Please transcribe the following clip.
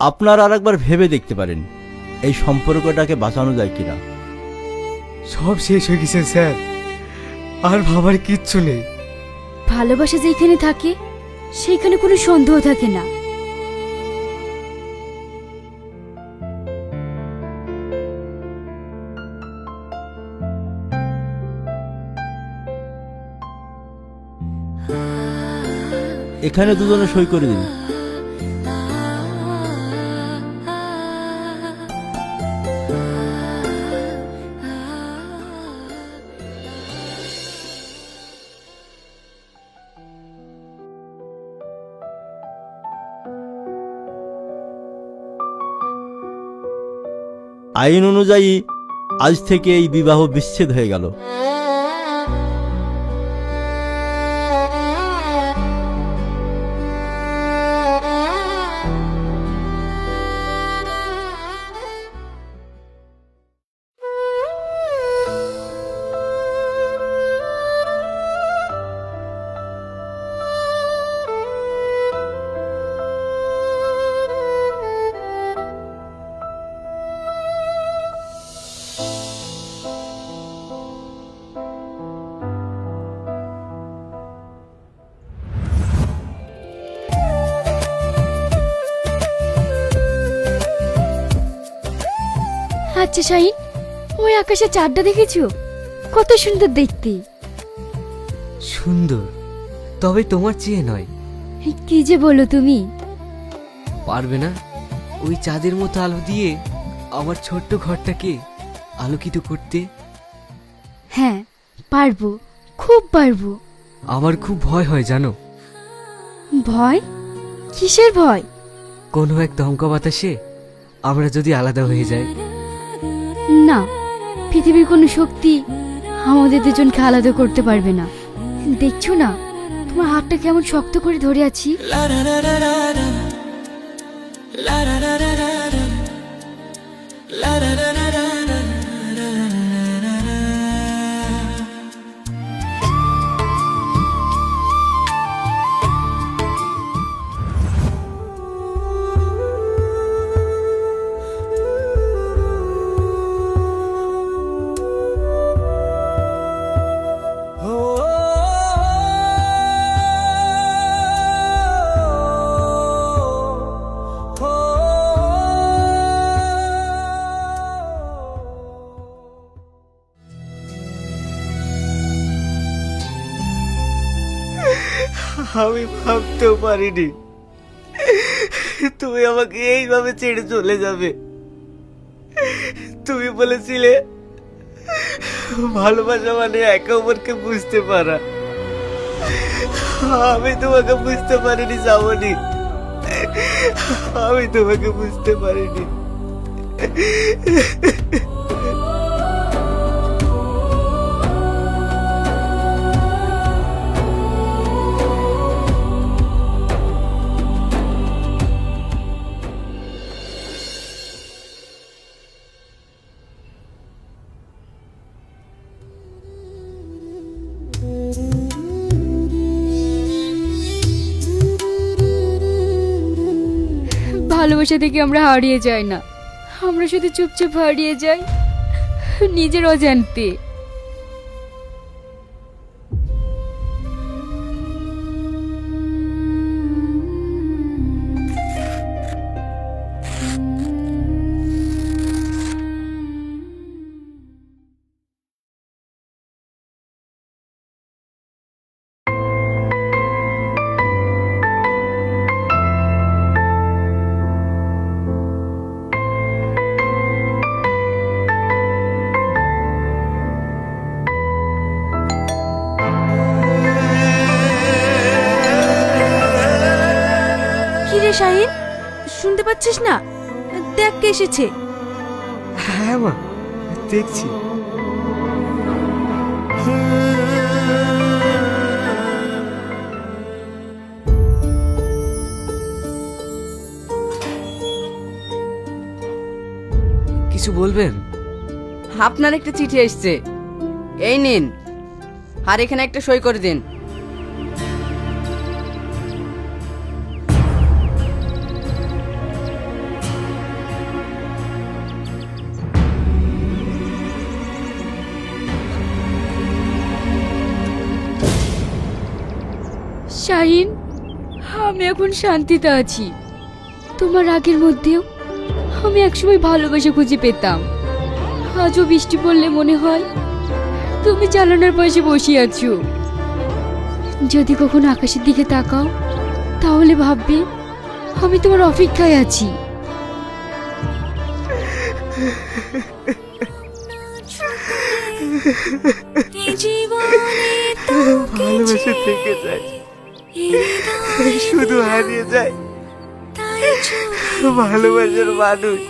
আপনারা আর একবার ভেবে দেখতে পারেন এই সম্পর্কটাকে বাঁচানো যায় কিনা। সব শেষ হয়ে গেছে স্যার। আর ভাবার কিচ্ছু নেই। ভালোবাসা যেখানে থাকে সেইখানে কোনো সন্দেহ থাকে না। এখানে দুজনে সই করে দিন। আইন অনুযায়ী আজ থেকে এই বিবাহ বিচ্ছেদ হয়ে গেল। আচ্ছা শাহিন? ওই আকাশে চাঁদটা দেখেছ? কত সুন্দর দেখতে। সুন্দর তবে তোমার চেয়ে নয়। কি যে বলো তুমি? পারবে না? ওই চাঁদের মতো আলো দিয়ে আমার ছোট্ট ঘরটাকে আলোকিত করতে? হ্যাঁ পারব খুব পারব। আমার খুব ভয় হয় জানো? ভয়? কিসের ভয়? কোনো এক দমকা বাতাসে আমরা যদি আলাদা হয়ে যাই। না, পৃথিবীর কোনো শক্তি আমাদের দুজনকে আলাদা করতে পারবে না। দেখছ না, তোমার হাতটা কেমন শক্ত করে ধরে আছি? আমি ভাবতেও পারিনি। তুমি আমাকে এইভাবে ছেড়ে চলে যাবে। তুমি বলেছিলে, ভালোবাসা মানে একে অপরকে বুঝতে পারা। আমি তোমাকে বুঝতে পারিনি শ্রাবণী আমি তোমাকে বুঝতে পারিনি। ভালোবাসা থেকে আমরা হারিয়ে যাই না। আমরা শুধু চুপচাপ হারিয়ে যাই নিজের অজান্তে। কি রে শাহিন শুনতে পাচ্ছিস না? দেখ কে এসেছে। হ্যাঁ মা দেখছি। কিছু বলবেন? আপনার একটা চিঠি এসছে। এই নিন। আর এখানে একটা সই করে দিন। শাহিন আমি এখন শান্তিতে আছি। তোমার রাগের মধ্যেও আমি একসময় ভালোবাসা খুঁজে পেতাম। আজও বৃষ্টি পড়লে মনে হয় তুমি চালানোর পাশে বসে আছো। যদি কখনো আকাশের দিকে তাকাও তাহলে ভাববে আমি তোমার অপেক্ষায় আছি। ভালোবেসে থেকে যায়। শুধু হারিয়ে যায়। ভালোবাসার মানুষ।